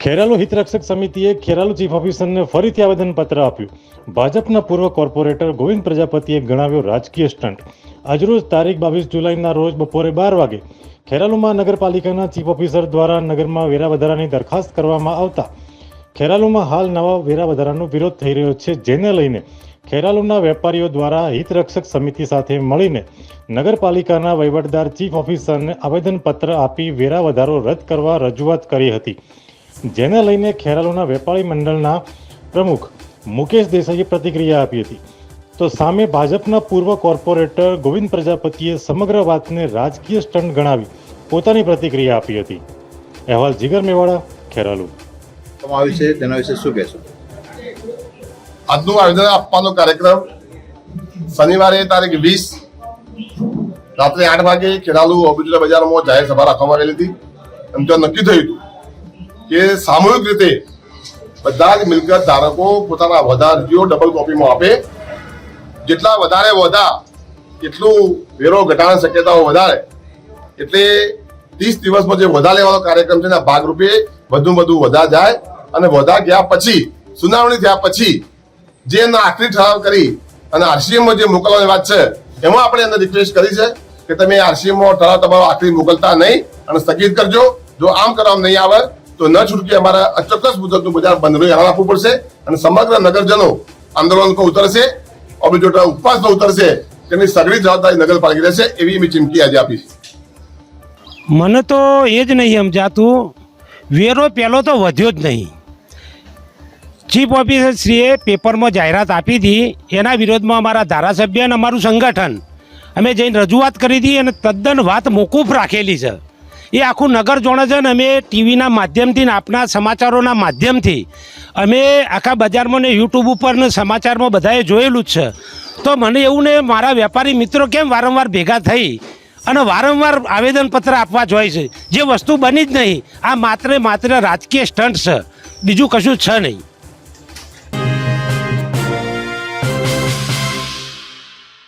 ખેરાલુ હિતરક્ષક સમિતિએ ખેરાલુ ચીફ ઓફિસરને ફરીથી આવેદનપત્ર આપ્યું. ભાજપના પૂર્વ કોર્પોરેટર ગોવિંદ પ્રજાપતિએ ગણાવ્યો રાજકીય સ્ટન્ટ આજરોજ તારીખ બાવીસ જુલાઈના રોજ બપોરે બાર વાગે ખેરાલુમાં નગરપાલિકાના ચીફ ઓફિસર દ્વારા નગરમાં વેરા વધારાની દરખાસ્ત કરવામાં આવતા ખેરાલુમાં હાલ નવા વેરા વધારાનો વિરોધ થઈ રહ્યો છે, જેને લઈને ખેરાલુના વેપારીઓ દ્વારા હિતરક્ષક સમિતિ સાથે મળીને નગરપાલિકાના વહીવટદાર ચીફ ઓફિસરને આવેદનપત્ર આપી વેરા વધારો રદ કરવા રજૂઆત કરી હતી. જેને લઈને ખેરાલુના વેપારી મંડળના પ્રમુખ મુકેશ દેસાઈએ પ્રતિક્રિયા આપી હતી. તો સામે ભાજપના પૂર્વ કોર્પોરેટર ગોવિંદ પ્રજાપતિએ સમગ્ર વાતને રાજકીય સ્ટન્ટ ગણાવી પોતાની પ્રતિક્રિયા આપી હતી. અહેવાલ જીગર મેવાડા, ખેરાલુ. છે, તેના વિશે શું કહેશો? આજનું આવેદન આપવાનો કાર્યક્રમ શનિવારે તારીખ વીસ, રાત્રે આઠ વાગે ખેડાલુ ઓબુજરા બજારમાં જાહેર સભા રાખવામાં આવેલી હતી. એમ તો નક્કી થયું હતું કે સામૂહિક રીતે બધા જ મિલકત ધારકો પોતાના વધાર જીઓ ડબલ કોપીમાં આપે. જેટલા વધારે વધા, એટલું વેરો ઘટાડવાની શક્યતાઓ વધારે. એટલે ત્રીસ દિવસમાં જે વધા લેવાનો કાર્યક્રમ છે, એના ભાગરૂપે વધુ વધુ વધા જાય. અને વધા ગયા પછી, સુનાવણી થયા પછી, જે એના આખરી ઠરાવ કરી અને આરસીએમમાં જે મોકલવાની વાત છે, એમાં આપણે એને રિક્વેસ્ટ કરી છે કે તમે આરસીએમમાં ઠરાવ તમારો આખરી મોકલતા નહીં અને સ્થગિત કરજો. જો આમ કરવામાં નહીં આવે, તો ન છૂટકી અમારા અચોક્કસ મુદતનું બજાર બંધ રહી આપવું પડશે અને સમગ્ર નગરજનો આંદોલન પર ઉતરશે. ઓબીજોટા ઉપવાસ પર ઉતરશે. તેની સઘળી જવાબદારી નગરપાલિકા રહેશે એવી મેં ચીમકી આજે આપી મને તો એ જ નહીં સમજાતું. વેરો પહેલો તો વધ્યો જ નહીં. ચીફ ઓફિસરશ્રીએ પેપરમાં જાહેરાત આપી હતી. એના વિરોધમાં અમારા ધારાસભ્ય અને અમારું સંગઠન. અમે જઈને રજૂઆત કરી હતી અને તદ્દન વાત મોકૂફ રાખેલી છે. એ આખું નગર જોણે છે ને અમે ટીવીના માધ્યમથી આપના સમાચારોના માધ્યમથી અમે આખા બજારમાં ને યુટ્યુબ ઉપર ને સમાચારમાં બધાએ જોયેલું જ છે. તો મને એવું ને મારા વેપારી મિત્રો કેમ વારંવાર ભેગા થઈ અને વારંવાર આવેદનપત્ર આપવા જોઈએ છે? જે વસ્તુ બની જ નહીં. આ માત્ર માત્ર રાજકીય સ્ટન્ટ છે. બીજું કશું છે નહીં.